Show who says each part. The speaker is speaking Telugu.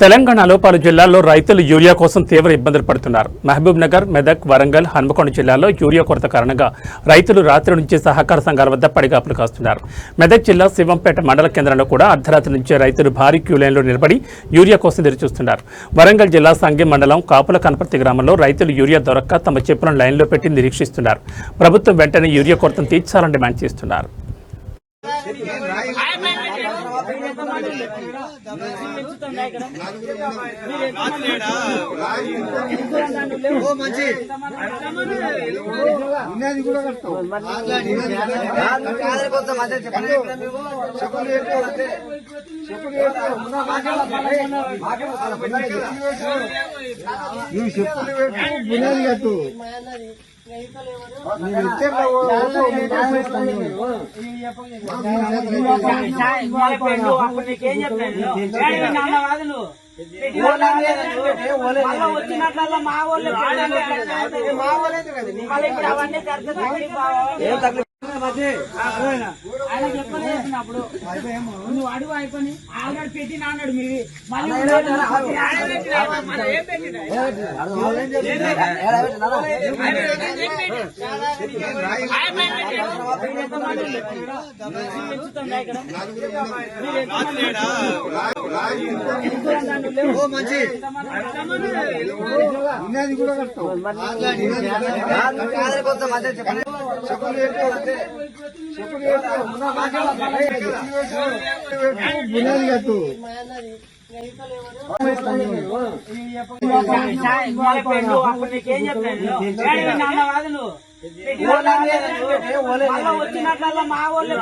Speaker 1: తెలంగాణలో పలు జిల్లాల్లో రైతులు యూరియా కోసం తీవ్ర ఇబ్బందులు పడుతున్నారు. మహబూబ్ నగర్ మెదక్ వరంగల్ హన్మకొండ జిల్లాల్లో యూరియా కొరత కారణంగా రైతులు రాత్రి నుంచి సహకార సంఘాల వద్ద పడిగాపులు కాస్తున్నారు. మెదక్ జిల్లా శివంపేట మండల కేంద్రంలో కూడా అర్ధరాత్రి నుంచే రైతులు భారీ క్యూ లైన్లో నిలబడి యూరియా కోసం ఎదురుచూస్తున్నారు. వరంగల్ జిల్లా సంగెం మండలం కాపుల కనపర్తి గ్రామంలో రైతులు యూరియా దొరక్క తమ చెప్పులను లైన్లో పెట్టి నిరీక్షిస్తున్నారు. ప్రభుత్వం వెంటనే యూరియా కొరతను తీర్చాలని డిమాండ్ చేస్తున్నారు.
Speaker 2: ఉన్నది కూడా కష్టం నువ్వు చెప్పులు పెట్టు బునాది కట్టు నువ్వు ఇస్తే
Speaker 3: వచ్చినట్ల మా వాళ్ళు మా వాళ్ళు అవన్నీ ఖర్చు ఆయన చెప్పలేదు నువ్వు అడుగు అయిపోయి ఆల్రెడీ అన్నాడు మీరు మళ్ళీ ఏం పెట్టినా?
Speaker 2: ఉన్నది కూడా కష్టం బునాది కట్టు
Speaker 3: చెప్పాను వచ్చినట్ల మా వాళ్ళు